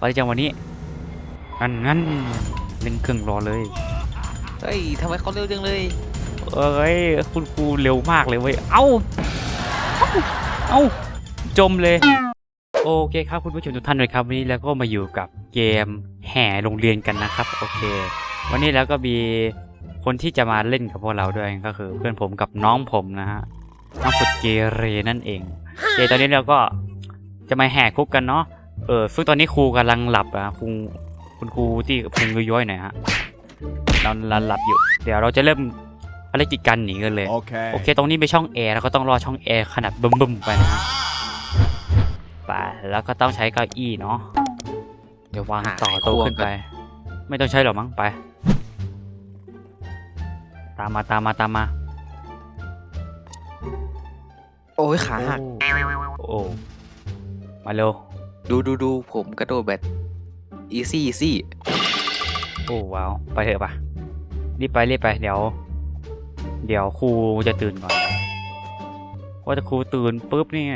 ไปจังวันนี้งั้นงั้นเล่นเครื่องรอเลย เฮ้ยทำไมเขาเร็วจังเลย เอ้ยคุณครูเร็วมากเลยเว้ยเอ้าเอ้า เอ้า จมเลย โอเคครับคุณผู้ชมทุกท่านเลยครับวันนี้แล้วก็มาอยู่กับเกมแห่โรงเรียนกันนะครับ โอเค วันนี้แล้วก็มีคนที่จะมาเล่นกับพวกเราด้วยก็คือ เพื่อนผมกับน้องผมนะฮะน้องสุดเกเรนั่นเองโอเคตอนนี้เราก็จะมาแห่คุกกันเนาะ เออซึ่งตอนนี้ครูกำลังหลับอะครูคุณครูที่พุงย้อยๆหน่อยฮะเราหลับอยู่ เดี๋ยวเราจะเริ่มภารกิจการหนีกันเลย Okay. โอเค ตรงนี้เป็นช่องแอร์แล้วก็ต้องรอช่องแอร์ขนาดบึ้มๆไปนะฮะไปแล้วก็ต้องใช้เก้าอี้เนาะ เดี๋ยววางต่อโตะขึ้นไป ไม่ต้องใช้หรอกมั้งไป ตามมาตามมาตามมา โอ้ยขาหัก โอ้ มาเร็ว ดูดูดูผมกระโดดแบบอีซี่อีซี่โอ้ว้าวไปเถอะปะรีบไปรีบไปเดี๋ยว เดี๋ยวครูจะตื่นก่อนว่าถ้าครูตื่นปุ๊บเนี่ย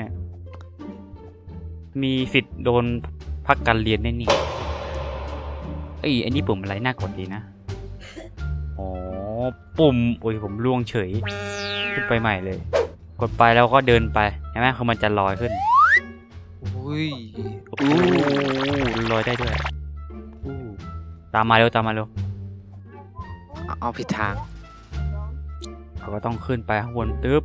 มีสิทธิ์โดนพักการเรียนแน่นี่เอ้อันนี้ปุ่มอะไรน่ากดดีนะอ๋อปุ่มโอ้ยผมล่วงเฉยขึ้นไปใหม่เลย กดไปแล้วก็เดินไปเห็นไหมคือมันจะลอยขึ้น อุ้ยโอ้ลอยได้ด้วยอู้ตามมาเร็วตามมาเร็วเอาเอาผิดทางเราก็ต้องขึ้นไปข้างบนตึ๊บ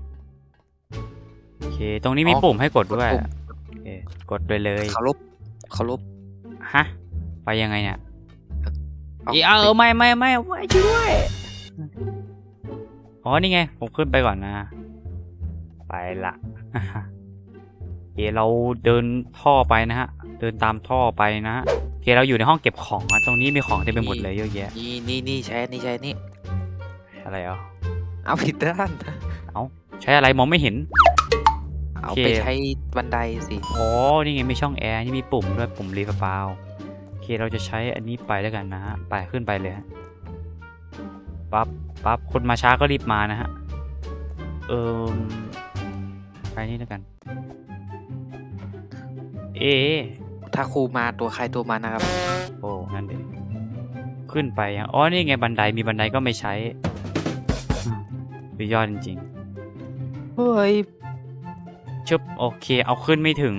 โอเค ตรงนี้มีอ๋อปุ่มให้กดด้วยกดปุ่มโอเคกดไปเลยเคารพเคารพฮะไปยังไงเนี่ยเอาอีเออไม่ไม่ไม่ไม่ช่วยด้วยอ๋อนี่ไงผมขึ้นไปก่อนนะ ไปละโอ เคเราเดินท่อไปนะฮะ เดินตามท่อไปนะฮะโอเคเราอยู่ในห้องเก็บของอะตรงนี้มีของเต็มไปหมดเลยเยอะแยะ นี่นี่นี่ใช้นี่ใช้นี่อะไรอะเอาผิดด้านใช้อะไรมองไม่เห็น เอาโอเคไปใช้บันไดสิอ๋อนี่ไงมีช่องแอร์นี่มีปุ่มด้วยปุ่มรีฟาวโอเคเราจะใช้อันนี้ไปแล้วกันนะฮะไปขึ้นไปเลยฮะปั๊บปั๊บคนมาช้าก็รีบมานะฮะเอิมไปนี่แล้วกัน เอะถ้าครูมาตัวใครตัวมันนะครับ โอ้นั่นเองขึ้นไปยังอ๋อนี่ไงบันไดมีบันไดก็ไม่ใช้อืมสุดยอดจริงเฮ้ยๆชึบโอเค เอาขึ้นไม่ถึง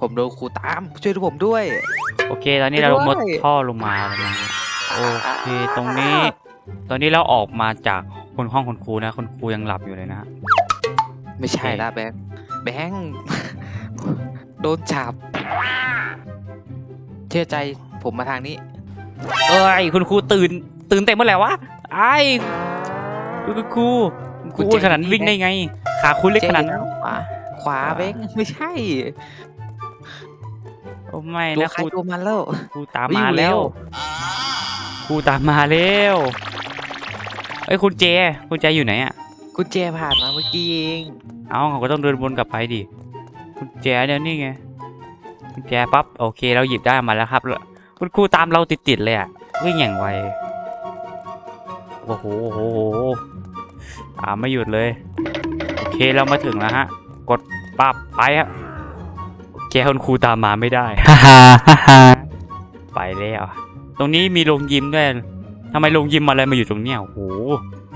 ผมโดนครูตาม ช่วยดูผมด้วย โอเค ตอนนี้เราไปด้วยมดท่อลงมาแล้วนะโอเค ตรงนี้ ตอนนี้เราออกมาจากคนห้องคุณครูนะคุณครูยังหลับอยู่เลยนะฮะไม่ใช่โอเคละแบงค์ แบงค์โดนจับ เชื่อใจผมมาทางนี้ เอ้ยคุณครูตื่น ตื่นเต็มเมื่อไหร่วะไอ้คุณครูคุณครูคุณเจขนาดนั้นวิ่งได้ไง ขาคุณเล็กขนาดนั้นขวาขวาแบงค์ไม่ใช่โอ้ไม่ตัวนะใครครูตัวมันแล้วครูตามวิ่งมาเร็แล้ววครูตามมาแล้วเอ้ยคุณเจคุณเจอยู่ไหนอะ กุญแจผ่านมาเมื่อกี้เองเอาเขาก็ต้องเดินวนกลับไปดิคุณแจเนี่ยนี่ไงคุณแจปั๊บโอเคเราหยิบได้มาแล้วครับแล้วคุณครูตามเราติดๆเลยอะวิ่งอย่างไวโอ้โหโอ้โหโหตามไม่หยุดเลยโอเคเรามาถึงแล้วฮะ กดปั๊บไปฮะโอเคคุณครูตามมาไม่ได้ฮ่าฮ่าฮ่าไปแล้วตรงนี้มีโรงยิมด้วยทำไมโรงยิมอะไรมาอยู่ตรงเนี้ยโอ้โห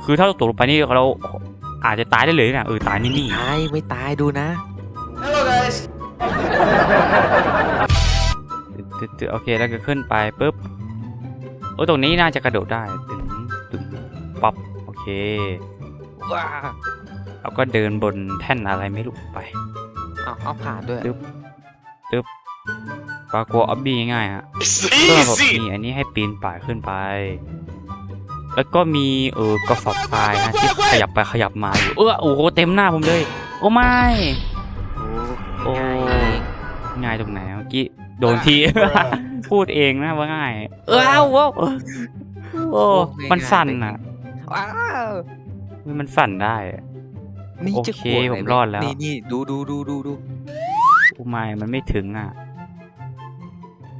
คือถ้าเราตกลงไปนี่เรา อาจจะตายได้เลยนะเออตายนี่นี่ตายไม่ตายดูนะตึ๊ดๆโอเคแล้วก็ขึ้นไปปุ๊บโอ้ตรงนี้น่าจะกระโดดได้ตึงตึงป๊อปโอเคว้าแล้วก็เดินบนแท่นอะไรไม่รู้ไปเอาเอาผ่านด้วยปรากฏออบบี้ง่ายฮะก็แบบมีอันนี้ให้ปีนป่ายขึ้นไป แล้วก็มีเออกระสอบทรายนะที่ขยับไปขยับมาอยู่เออโอ้โหเต็มหน้าผมเลย โอ้ไม่โอ้ง่ายเองง่ายตรงไหนเมื่อกี้โดนที พูดเองนะว่าง่าย เออเอาว้าวโอ้มันสั่นอะว้าวมันสั่นได้อะนี่จะโอเคกลัวะไผมรอดแล้ว นี่นี่ดูดูดูดูดูโอ้ไม่มันไม่ถึงอะ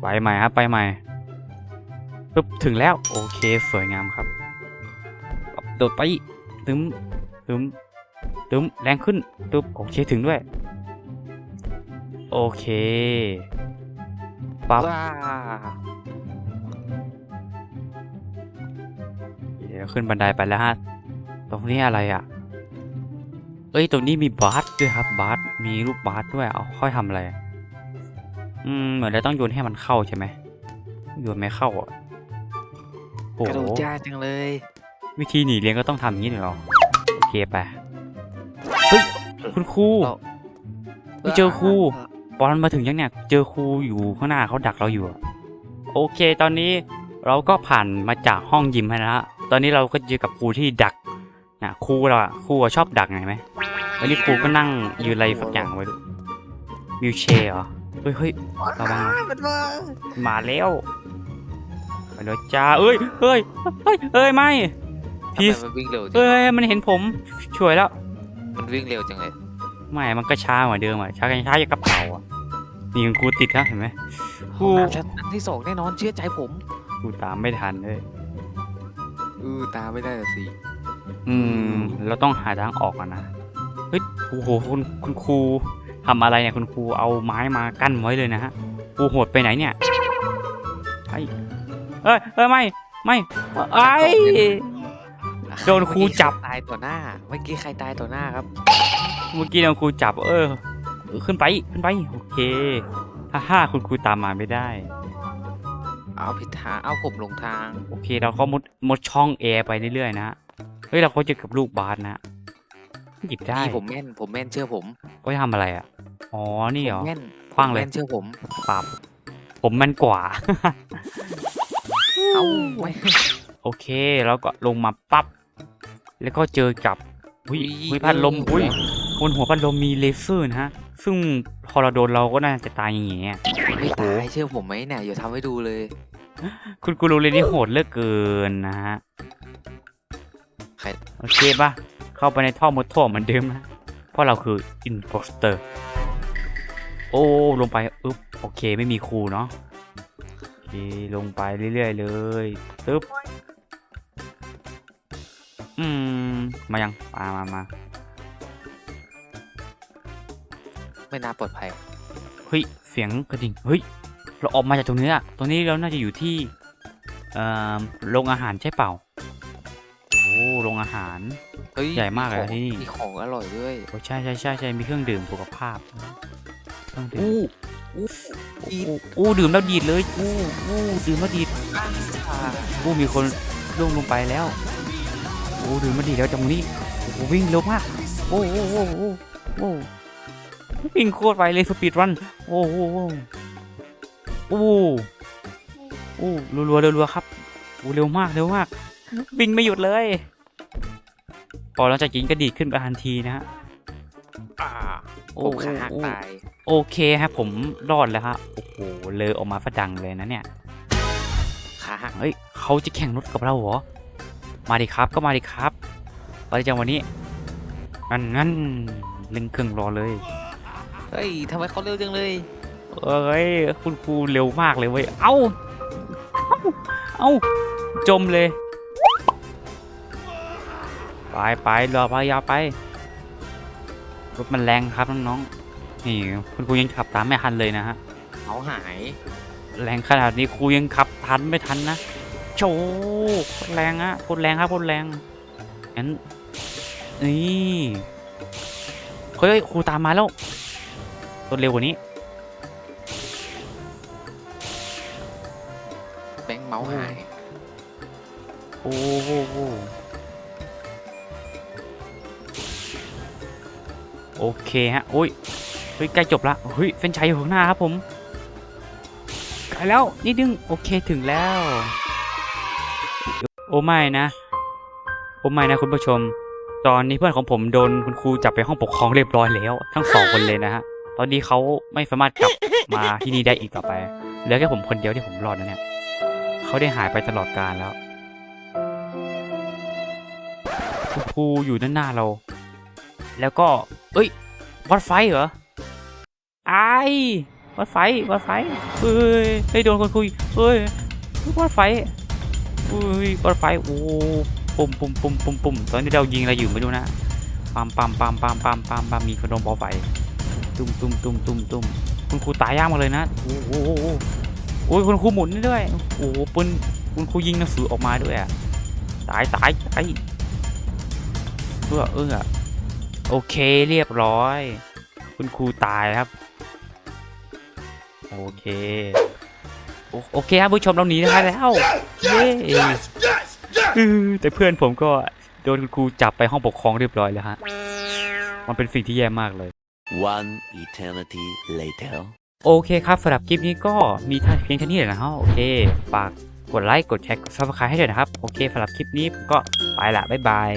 ไปใหม่ครับ ไปใหม่ปุ๊บถึงแล้ว โอเค สวยงามครับ โดดไปตึมตึมตึมแรงขึ้นตึ๊บโอเคถึงด้วย โอเคปั๊บว้าเดี๋ยวขึ้นบันไดไปแล้วฮะ ตรงนี้อะไรอะ เอ้ย ตรงนี้มีบาสด้วยครับบาสมีรูปบาสด้วย เอาค่อยทำอะไร อืม เหมือนเราต้องโยนให้มันเข้าใช่ไหมโยนไม่เข้าอะโอ้กระโดดโหยากจังเลย วิธีหนีเรียนก็ต้องทำอย่างนี้เหรอโอเคไปเฮ้ยคุณครูเราไม่เจอครูบอลมาถึงยังเนี่ยเจอครูอยู่ข้างหน้าเขาดักเราอยู่อะโอเคตอนนี้เราก็ผ่านมาจากห้องยิมแล้วนะฮะตอนนี้เราก็เจอกับครูที่ดักนะครูเราอะครูอะชอบดักไงไหมวันนี้ครูก็นั่งยืนอะไรสักอย่างไว้วิวแชร์เหรอเฮ้ยเฮ้ยระวังนะมันว่ามาแล้วมาแล้วจ้าเอ้ยเอ้ยเอ้ยเอ้ยไม่ทำพีไมสมันวิ่งเร็วจังเอ้ยมันเห็นผมช่วยแล้ว มันวิ่งเร็วจังเลยไม่มันก็ช้าเหมือนเดิมอะช้ากันช้าอย่างกระเป๋าอะนี่ยังครูติดนะเห็นไหมครูห้องน้ำชั้นอันที่สองแน่นอนเชื่อใจผมครูตามไม่ทันเลยเออตามไม่ได้แต่สิอืม เราต้องหาทางออกก่อนนะเฮ้ยโอ้โหคุณคุณครูทำอะไรเนี่ยคุณครูเอาไม้มากั้นไว้เลยนะฮะครูโหดไปไหนเนี่ยไอ้เอ้ยเอ้ยไม่ไม่ไอ้ย โดนครูจับเมื่อกี้ใครตายต่อหน้า เมื่อกี้ใครตายต่อหน้าครับ เมื่อกี้โดนครูจับเออขึ้นไปขึ้นไป โอเคฮ่าฮ่าคุณครูตามมาไม่ได้ เอาผิดทาง เอาผมหลงทาง โอเคเราก็มุดมุดช่องแอร์ไปเรื่อยๆนะฮะเฮ้ยเราก็เจอกับลูกบาสนะหยิบได้พี่ผมแม่น ผมแม่นเชื่อผมก็ทำอะไรอะอ๋อนี่เหรอผมแม่นคว้างเลย ผมแม่นเชื่อผม ปรับผมมันกว่า เอาไม่โอเค แล้วก็ลงมาปั๊บ แล้วก็เจอกับอุ้ยอุ้ยพัดลมอุ้ยบนหัวพัดลมมีเลเซอร์นะฮะ ซึ่งพอเราโดนเราก็น่าจะตายอย่างเงี้ยไม่ตายเชื่อผมไหมเนี่ยอย่าทำให้ดูเลย คุณกูรูเรนนี่โหดเหลือเกินนะฮะใครโอเคปะเข้าไปในท่อมดท่อเหมือนเดิมนะเพราะเราคืออินโพสเตอร์ โอ้ลงไปอึ๊บโอเคไม่มีครูเนาะโอเคลงไปเรื่อยๆเลยตึ๊บ อืม มายังมามามาไม่น่าปลอดภัยเฮ้ย เสียงกระดิ่ง เฮ้ย เราออกมาจากตรงนี้อะตรงนี้เราน่าจะอยู่ที่ เอ่อ โรงอาหารใช่เปล่า โอ้โรงอาหาร เฮ้ยใหญ่มากเลยของที่นี่ มีของอร่อยด้วยโอ้ใช่ใช่ใช่ใช่มีเครื่องดื่มสุขภาพเครื่องดื่ม อู้อู้อู้อู้อู้ดื่มแล้วดีดเลยอู้อู้ดื่มแล้วดีดอ่าอู้มีคนล่วงลงไปแล้ว อู้ดื่มแล้วดีดแล้วจังนี้โอ้โหวิ่งเร็วมากโอ้โอ้โอ้โอ้โอ้วิ่งโคตรไวเลยสปีดรันโอ้โอ้โอ้โอ้โอ้รัวๆรัวๆครับโอ้เร็วมากเร็วมากวิ่งไม่หยุดเลย พอเราจะกินก็ดีดขึ้นไปทันทีนะฮะอ่าโอ้ผมขาหักโอ้ตายโอเคครับผมรอดแล้วฮะโอ้โหเลยออกมาฟะดังเลยนะเนี่ยขาหักเฮ้ยเขาจะแข่งรถกับเราเหรอ มาดิครับก็มาดิครับไปจังวันนี้งั้นงั้นเล่นเครื่องรอเลย เฮ้ยทำไมเขาเร็วจังเลย เอ้ยคุณครูเร็วมากเลยเว้ยเอ้าเอ้า เอ้า จมเลย ไปไปรอพายาไป รถมันแรงครับน้องๆ นี่คุณครูยังขับตามไม่ทันเลยนะฮะเขาหาย แรงขนาดนี้ครูยังขับทันไม่ทันนะ โชว์โคตรแรงอะโคตรแรงครับโคตรแรงงั้นนี่เฮ้ยครูตามมาแล้วรถเร็วกว่านี้แบงค์เมาส์หายโอ้โหโอเคฮะโอ้ยเฮ้ยใกล้จบละเฮ้ยเส้นชัยอยู่ข้างหน้าครับผมใกล้แล้วนิดนึงโอเคถึงแล้ว โอ้ไม่นะ โอ้ไม่นะคุณผู้ชม ตอนนี้เพื่อนของผมโดนคุณครูจับไปห้องปกครองเรียบร้อยแล้ว ทั้งสองคนเลยนะฮะ ตอนนี้เขาไม่สามารถกลับมาที่นี่ได้อีกต่อไป เหลือแค่ผมคนเดียวที่ผมรอดนะเนี่ย เขาได้หายไปตลอดกาลแล้ว คุณครูอยู่ด้านหน้าเรา แล้วก็ เอ้ย วัดไฟเหรอไอ้วัดไฟวัดไฟเฮ้ยเฮ้ยโดนคนคุยเฮ้ยวัดไฟ เฮ้ยวัดไฟโอ้ปุ่มปุ่มปุ่มปุ่มปุ่มตอนนี้เรายิงอะไรอยู่ไม่รู้นะปั๊มปั๊มปั๊มปั๊มปั๊มปั๊มปั๊มมีขนมบอไฟตุ้มตุ้มตุ้มตุ้มตุ้มคุณครูตายยากมาเลยนะโอ้โหโอ้ยคุณครูหมุนด้วยโอ้โหปืนคุณครูยิงหนังสือออกมาด้วยอะตายตายตายเออเออโอเคเรียบร้อย คุณครูตายครับ โอเค โอโอเคครับผู้ชมเราหนีได้แล้ว เย้อือแต่เพื่อนผมก็โดนคุณครูจับไปห้องปกครองเรียบร้อยแล้วฮะ มันเป็นสิ่งที่แย่มากเลย One eternity later. โอเคครับสำหรับคลิปนี้ก็มีเท่าเพียงเท่านี้แหละนะฮะโอเคฝากกดไลค์กดแชร์กดซับสไครต์ให้ด้วยนะครับ โอเคสำหรับคลิปนี้ผมก็ไปละบ๊ายบาย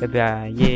บ๊ายบายเย้